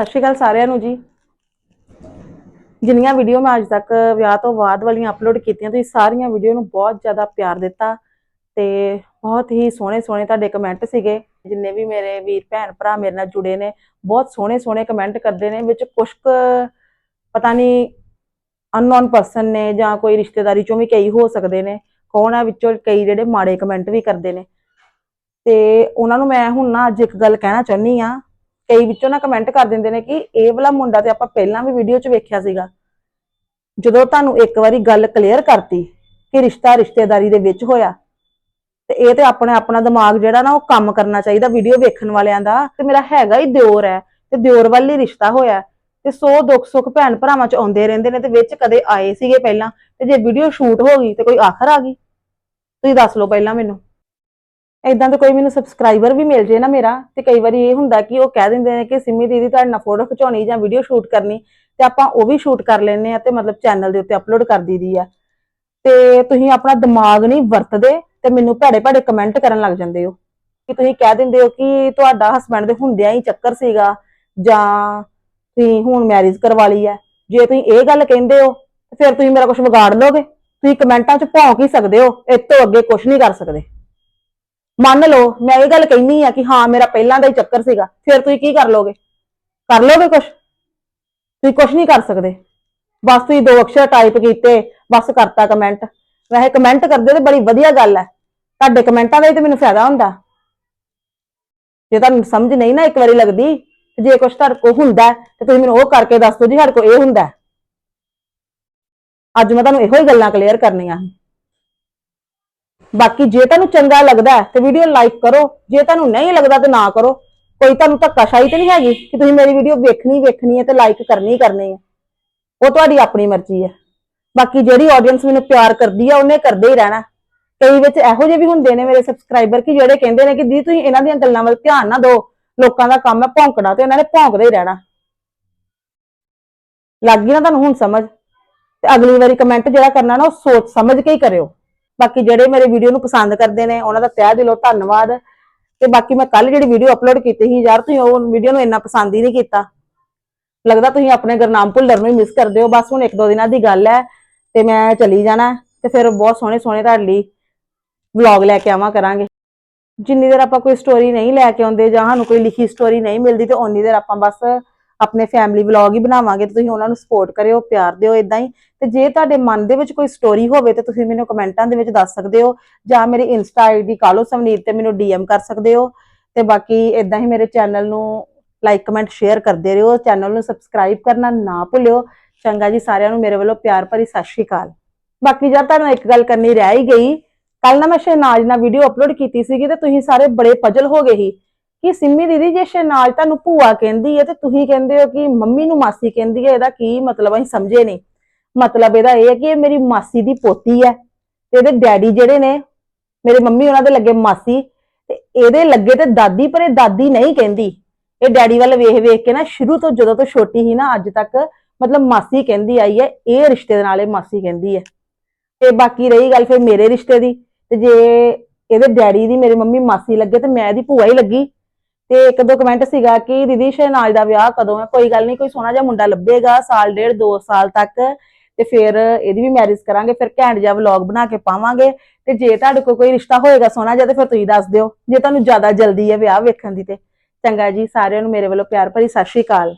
ਸਤਿ ਸ਼੍ਰੀ ਅਕਾਲ ਸਾਰਿਆਂ ਨੂੰ ਜੀ। ਜਿੰਨੀਆਂ ਵੀਡੀਓ ਮੈਂ ਅੱਜ ਤੱਕ ਵਿਆਹ ਤੋਂ ਬਾਅਦ ਵਾਲੀਆਂ ਅਪਲੋਡ ਕੀਤੀਆਂ, ਤੁਸੀਂ ਸਾਰੀਆਂ ਵੀਡੀਓ ਨੂੰ ਬਹੁਤ ਜ਼ਿਆਦਾ ਪਿਆਰ ਦਿੱਤਾ ਤੇ ਬਹੁਤ ਹੀ ਸੋਹਣੇ ਸੋਹਣੇ ਤੁਹਾਡੇ ਕਮੈਂਟ ਸੀਗੇ। ਜਿੰਨੇ ਵੀ ਮੇਰੇ ਵੀਰ ਭੈਣ ਭਰਾ ਮੇਰੇ ਨਾਲ ਜੁੜੇ ਨੇ, ਬਹੁਤ ਸੋਹਣੇ ਸੋਹਣੇ ਕਮੈਂਟ ਕਰਦੇ ਨੇ, ਵਿੱਚ ਕੁਝ ਕੁ ਪਤਾ ਨਹੀਂ ਅਨਨੋਨ ਪਰਸਨ ਨੇ ਜਾਂ ਕੋਈ ਰਿਸ਼ਤੇਦਾਰੀ ਚੋਂ ਵੀ ਕਈ ਹੋ ਸਕਦੇ ਨੇ, ਕੌਣ ਆ ਵਿੱਚੋਂ ਕਈ ਜਿਹੜੇ ਮਾੜੇ ਕਮੈਂਟ ਵੀ ਕਰਦੇ ਨੇ। ਤੇ ਉਹਨਾਂ ਨੂੰ ਮੈਂ ਹੁਣ ਨਾ ਅੱਜ ਇੱਕ ਗੱਲ ਕਹਿਣਾ ਚਾਹੁੰਦੀ ਆ ਕਈ ਵਿੱਚੋਂ ਨਾ ਕਮੈਂਟ ਕਰ ਦਿੰਦੇ ਨੇ ਕਿ ਇਹ ਵਾਲਾ ਮੁੰਡਾ ਤੇ ਆਪਾਂ ਪਹਿਲਾਂ ਵੀ ਵੀਡੀਓ 'ਚ ਵੇਖਿਆ ਸੀਗਾ। ਜਦੋਂ ਤੁਹਾਨੂੰ ਇੱਕ ਵਾਰੀ ਗੱਲ ਕਲੀਅਰ ਕਰਤੀ ਕਿ ਰਿਸ਼ਤਾ ਰਿਸ਼ਤੇਦਾਰੀ ਦੇ ਵਿੱਚ ਹੋਇਆ, ਤੇ ਇਹ ਤੇ ਆਪਣੇ ਆਪਣਾ ਦਿਮਾਗ ਜਿਹੜਾ ਨਾ ਉਹ ਕੰਮ ਕਰਨਾ ਚਾਹੀਦਾ ਵੀਡੀਓ ਵੇਖਣ ਵਾਲਿਆਂ ਦਾ। ਤੇ ਮੇਰਾ ਹੈਗਾ ਹੀ ਦਿਓਰ ਹੈ, ਤੇ ਦਿਓਰ ਵੱਲ ਹੀ ਰਿਸ਼ਤਾ ਹੋਇਆ ਤੇ ਸੋ ਦੁੱਖ ਸੁੱਖ ਭੈਣ ਭਰਾਵਾਂ 'ਚ ਆਉਂਦੇ ਰਹਿੰਦੇ ਨੇ ਤੇ ਵਿੱਚ ਕਦੇ ਆਏ ਸੀਗੇ ਪਹਿਲਾਂ, ਤੇ ਜੇ ਵੀਡੀਓ ਸ਼ੂਟ ਹੋ ਗਈ ਤੇ ਕੋਈ ਆਖਰ ਆ ਗਈ। ਤੁਸੀਂ ਦੱਸ ਲਓ ਪਹਿਲਾਂ ਮੈਨੂੰ। ਇਦਾਂ ਤਾਂ ਕੋਈ ਮੈਨੂੰ ਸਬਸਕ੍ਰਾਈਬਰ ਵੀ ਮਿਲ ਜੇ ਨਾ ਮੇਰਾ, ਤੇ ਕਈ ਵਾਰੀ ਇਹ ਹੁੰਦਾ ਕਿ ਉਹ ਕਹਿ ਦਿੰਦੇ ਨੇ ਕਿ ਸਿੰਮੀ ਦੀਦੀ ਤੁਹਾਡੇ ਨਾਲ ਫੋਟੋ ਖਿਚਾਉਣੀ ਜਾਂ ਵੀਡੀਓ ਸ਼ੂਟ ਕਰਨੀ, ਤੇ ਆਪਾਂ ਉਹ ਵੀ ਸ਼ੂਟ ਕਰ ਲੈਂਦੇ ਆ ਤੇ ਮਤਲਬ ਚੈਨਲ ਦੇ ਉੱਤੇ ਅਪਲੋਡ ਕਰ ਦਈਦੀ ਆ। ਤੇ ਤੁਸੀਂ ਆਪਣਾ ਦਿਮਾਗ ਨਹੀਂ ਵਰਤਦੇ ਤੇ ਮੈਨੂੰ ਭੈੜੇ ਭੈੜੇ ਕਮੈਂਟ ਕਰਨ ਲੱਗ ਜਾਂਦੇ ਹੋ। ਕਿ ਤੁਸੀਂ ਕਹਿ ਦਿੰਦੇ ਹੋ ਕਿ ਤੁਹਾਡਾ ਹਸਬੰਡ ਦੇ ਹੁੰਦਿਆਂ ਹੀ ਚੱਕਰ ਸੀਗਾ, ਜਾਂ ਤੁਸੀਂ ਹੁਣ ਮੈਰਿਜ ਕਰਵਾ ਲਈ ਹੈ ਜੇ ਤੁਸੀਂ ਇਹ ਗੱਲ ਕਹਿੰਦੇ ਹੋ ਫਿਰ ਤੁਸੀਂ ਮੇਰਾ ਕੁਝ ਵਿਗਾੜ ਲੋਗੇ ਤੁਸੀਂ ਕਮੈਂਟਾਂ 'ਚ ਭੌਂਕ ਹੀ ਸਕਦੇ ਹੋ ਇਸ ਤੋਂ ਅੱਗੇ ਕੁਝ ਨਹੀਂ ਕਰ ਸਕਦੇ। ਮੰਨ ਲਓ, ਮੈਂ ਇਹ ਗੱਲ ਕਹਿਨੀ ਆ ਕਿ ਹਾਂ, ਮੇਰਾ ਪਹਿਲਾਂ ਦਾ ਹੀ ਚੱਕਰ ਸੀਗਾ। ਫਿਰ ਤੁਸੀਂ ਕੀ ਕਰ ਲੋਗੇ? ਕਰ ਲੋਗੇ ਕੁਝ ਤੁਸੀਂ ਕੁਝ ਨਹੀਂ ਕਰ ਸਕਦੇ। ਬਸ ਤੁਸੀਂ ਦੋ ਅਕਸ਼ਰ ਟਾਈਪ ਕੀਤੇ, ਬਸ ਕਰਤਾ ਕਮੈਂਟ ਵੈਸੇ ਕਮੈਂਟ ਕਰਦੇ ਤੇ ਬੜੀ ਵਧੀਆ ਗੱਲ ਹੈ ਤੁਹਾਡੇ ਕਮੈਂਟਾਂ ਦਾ ਹੀ ਤੇ ਮੈਨੂੰ ਫਾਇਦਾ ਹੁੰਦਾ। ਜੇ ਤੁਹਾਨੂੰ ਸਮਝ ਨਹੀਂ ਨਾ ਇੱਕ ਵਾਰੀ ਲੱਗਦੀ ਜੇ ਕੁਝ ਤੁਹਾਡੇ ਕੋਲ ਹੁੰਦਾ, ਤੇ ਤੁਸੀਂ ਮੈਨੂੰ ਉਹ ਕਰਕੇ ਦੱਸ ਦਿਓ ਜੀ, ਸਾਡੇ ਕੋਲ ਇਹ ਹੁੰਦਾ। ਅੱਜ ਮੈਂ ਤੁਹਾਨੂੰ ਇਹੋ ਹੀ ਗੱਲਾਂ ਕਲੀਅਰ ਕਰਨੀਆਂ ਸੀ। ਬਾਕੀ ਜੇ ਤੁਹਾਨੂੰ ਚੰਗਾ ਲੱਗਦਾ ਹੈ ਤੇ ਵੀਡੀਓ ਲਾਈਕ ਕਰੋ, ਜੇ ਤੁਹਾਨੂੰ ਨਹੀਂ ਲੱਗਦਾ ਤੇ ਨਾ ਕਰੋ। ਕੋਈ ਤੁਹਾਨੂੰ ਧੱਕਾਸ਼ਾਹੀ ਤੇ ਨਹੀਂ ਹੈਗੀ ਕਿ ਤੁਸੀਂ ਮੇਰੀ ਵੀਡੀਓ ਵੇਖਣੀ ਵੇਖਣੀ ਹੈ ਤੇ ਲਾਈਕ ਕਰਨੀ ਕਰਨੀ ਹੈ। ਉਹ ਤੁਹਾਡੀ ਆਪਣੀ ਮਰਜ਼ੀ ਹੈ। ਬਾਕੀ ਜਿਹੜੀ ਆਡੀਅנס ਮੈਨੂੰ ਪਿਆਰ ਕਰਦੀ ਆ, ਉਹਨੇ ਕਰਦੇ ਹੀ ਰਹਿਣਾ। ਕਈ ਵਿੱਚ ਇਹੋ ਜਿਹੇ ਵੀ ਹੁੰਦੇ ਨੇ ਮੇਰੇ ਸਬਸਕ੍ਰਾਈਬਰ ਕਿ ਜਿਹੜੇ ਕਹਿੰਦੇ ਨੇ ਕਿ ਦੀ ਤੁਸੀਂ ਇਹਨਾਂ ਦੀਆਂ ਗੱਲਾਂ ਵੱਲ ਧਿਆਨ ਨਾ ਦਿਓ, ਲੋਕਾਂ ਦਾ ਕੰਮ ਹੈ ਭੌਂਕਣਾ ਤੇ ਇਹਨਾਂ ਨੇ ਭੌਂਕਦੇ ਹੀ ਰਹਿਣਾ। ਲੱਗ ਗਈ ਨਾ ਤੁਹਾਨੂੰ ਹੁਣ ਸਮਝ। ਤੇ ਅਗਲੀ ਵਾਰੀ ਕਮੈਂਟ ਜਿਹੜਾ ਕਰਨਾ ਨਾ ਉਹ ਸੋਚ ਸਮਝ ਕੇ ਹੀ ਕਰਿਓ। ਬਾਕੀ ਜਿਹੜੇ ਮੇਰੇ ਵੀਡੀਓ ਨੂੰ ਪਸੰਦ ਕਰਦੇ ਨੇ, ਉਹਨਾਂ ਦਾ ਤਹਿ ਦਿਲੋਂ ਧੰਨਵਾਦ। ਤੇ ਬਾਕੀ ਮੈਂ ਕੱਲ ਜਿਹੜੀ ਵੀਡੀਓ ਅਪਲੋਡ ਕੀਤੀ ਸੀ, ਯਾਰ ਤੁਸੀਂ ਉਹ ਵੀਡੀਓ ਨੂੰ ਇੰਨਾ ਪਸੰਦ ਹੀ ਨਹੀਂ ਕੀਤਾ। ਲੱਗਦਾ ਤੁਸੀਂ ਆਪਣੇ ਗੁਰਨਾਮ ਭੁੱਲਰ ਨੂੰ ਹੀ ਮਿਸ ਕਰਦੇ ਹੋ, ਬਸ ਹੁਣ ਇੱਕ ਦੋ ਦਿਨਾਂ ਦੀ ਗੱਲ ਹੈ ਤੇ ਮੈਂ ਚਲੀ ਜਾਣਾ ਤੇ ਫਿਰ ਬਹੁਤ ਸੋਹਣੇ ਸੋਹਣੇ ਤੁਹਾਡੇ ਲਈ ਵਲੌਗ ਲੈ ਕੇ ਆਵਾਂ ਕਰਾਂਗੇ। ਜਿੰਨੀ ਦੇਰ ਆਪਾਂ ਕੋਈ ਸਟੋਰੀ ਨਹੀਂ ਲੈ ਕੇ ਆਉਂਦੇ ਜਾਂ ਸਾਨੂੰ ਕੋਈ ਲਿਖੀ ਸਟੋਰੀ ਨਹੀਂ ਮਿਲਦੀ ਤੇ ਓਨੀ ਦੇਰ ਆਪਾਂ ਬਸ ਆਪਣੇ ਫੈਮਿਲੀ ਵਲੌਗ ਹੀ ਬਣਾਵਾਂਗੇ ਤੇ ਤੁਸੀਂ ਉਹਨਾਂ ਨੂੰ ਸਪੋਰਟ ਕਰਿਓ, ਪਿਆਰ ਦਿਓ ਇਦਾਂ ਹੀ। ਤੇ ਜੇ ਤੁਹਾਡੇ ਮਨ ਦੇ ਵਿੱਚ ਕੋਈ ਸਟੋਰੀ ਹੋਵੇ ਤੇ ਤੁਸੀਂ ਮੈਨੂੰ ਕਮੈਂਟਾਂ ਦੇ ਵਿੱਚ ਦੱਸ ਸਕਦੇ ਹੋ, ਜਾਂ ਮੇਰੀ ਇੰਸਟਾ ਆਈਡੀ ਕਾਲੋ ਸਮਨੀਤ ਤੇ ਮੈਨੂੰ ਡੀਐਮ ਕਰ ਸਕਦੇ ਹੋ। ਤੇ ਬਾਕੀ ਇਦਾਂ ਹੀ ਮੇਰੇ ਚੈਨਲ ਨੂੰ ਲਾਈਕ ਕਮੈਂਟ ਸ਼ੇਅਰ ਕਰਦੇ ਰਹੋ। ਚੈਨਲ ਨੂੰ ਸਬਸਕ੍ਰਾਈਬ ਕਰਨਾ ਨਾ ਭੁੱਲਿਓ। ਚੰਗਾ ਜੀ, ਸਾਰਿਆਂ ਨੂੰ ਮੇਰੇ ਵੱਲੋਂ ਪਿਆਰ ਭਰੀ ਸਤਿ ਸ਼੍ਰੀ ਅਕਾਲ। ਬਾਕੀ ਜਦ ਤੁਹਾਨੂੰ ਇੱਕ ਗੱਲ ਕਰਨੀ ਰਹਿ ਹੀ ਗਈ। ਕੱਲ ਨਾ ਮੈਂ ਸ਼ਹਿਨਾਜ ਨਾਲ ਵੀਡੀਓ ਅਪਲੋਡ ਕੀਤੀ ਸੀਗੀ ਤੇ ਤੁਸੀਂ ਸਾਰੇ ਬੜੇ ਪਜਲ ਹੋ ਗਏ ਸੀ। ਕਿ ਸਿੰਮੀ ਦੀਦੀ ਜੇ ਸ਼ਹਿਨਾਜ ਤੁਹਾਨੂੰ ਭੂਆ ਕਹਿੰਦੀ ਹੈ ਤੇ ਤੁਸੀਂ ਕਹਿੰਦੇ ਹੋ ਕਿ ਮੰਮੀ ਨੂੰ ਮਾਸੀ ਕਹਿੰਦੀ ਹੈ, ਇਹਦਾ ਕੀ ਮਤਲਬ ਅਸੀਂ ਸਮਝੇ ਨਹੀਂ। ਮਤਲਬ ਇਹਦਾ ਇਹ ਹੈ ਕਿ ਇਹ ਮੇਰੀ ਮਾਸੀ ਦੀ ਪੋਤੀ ਹੈ ਤੇ ਇਹਦੇ ਡੈਡੀ ਜਿਹੜੇ ਨੇ, ਮੇਰੇ ਮੰਮੀ ਉਹਨਾਂ ਦੇ ਲੱਗੇ ਮਾਸੀ ਤੇ ਇਹਦੇ ਲੱਗੇ ਤੇ ਦਾਦੀ, ਪਰ ਇਹ ਦਾਦੀ ਨਹੀਂ ਕਹਿੰਦੀ। ਇਹ ਡੈਡੀ ਵੱਲ ਵੇਖ ਵੇਖ ਕੇ ਨਾ ਸ਼ੁਰੂ ਤੋਂ ਜਦੋਂ ਤੋਂ ਛੋਟੀ ਸੀ ਨਾ, ਅੱਜ ਤੱਕ ਮਤਲਬ ਮਾਸੀ ਕਹਿੰਦੀ ਆਈ ਹੈ, ਇਹ ਰਿਸ਼ਤੇ ਦੇ ਨਾਲ ਇਹ ਮਾਸੀ ਕਹਿੰਦੀ ਹੈ। ਤੇ ਬਾਕੀ ਰਹੀ ਗੱਲ ਫਿਰ ਮੇਰੇ ਰਿਸ਼ਤੇ ਦੀ ਤੇ ਜੇ ਇਹਦੇ ਡੈਡੀ ਦੀ ਮੇਰੇ ਮੰਮੀ ਮਾਸੀ ਲੱਗੇ ਤੇ ਮੈਂ ਇਹਦੀ ਭੂਆ ਹੀ ਲੱਗੀ। ਤੇ ਇੱਕ ਦੋ ਕਮੈਂਟ ਸੀਗਾ ਕਿ ਦੀਦੀ ਸ਼ਹਿਨਾਜ ਦਾ ਵਿਆਹ ਕਦੋਂ ਹੈ? ਕੋਈ ਗੱਲ ਨਹੀਂ, ਕੋਈ ਸੋਹਣਾ ਜਿਹਾ ਮੁੰਡਾ ਲੱਭੇਗਾ ਸਾਲ ਡੇਢ, ਦੋ ਸਾਲ ਤੱਕ ਤੇ ਫਿਰ ਇਹਦੀ ਵੀ ਮੈਰਿਜ ਕਰਾਂਗੇ, ਫਿਰ ਘੈਂਟ ਜਿਹਾ ਵਲੌਗ ਬਣਾ ਕੇ ਪਾਵਾਂਗੇ ਤੇ ਜੇ ਤੁਹਾਡੇ ਕੋਲ ਕੋਈ ਰਿਸ਼ਤਾ ਹੋਏਗਾ ਸੋਹਣਾ ਜਿਹਾ ਤੇ ਫਿਰ ਤੁਸੀਂ ਦੱਸ ਦਿਓ, ਜੇ ਤੁਹਾਨੂੰ ਜ਼ਿਆਦਾ ਜਲਦੀ ਹੈ ਵਿਆਹ ਵੇਖਣ ਦੀ ਤੇ। ਚੰਗਾ ਜੀ, ਸਾਰਿਆਂ ਨੂੰ ਮੇਰੇ ਵੱਲੋਂ ਪਿਆਰ ਭਰੀ ਸਤਿ ਸ਼੍ਰੀ ਅਕਾਲ।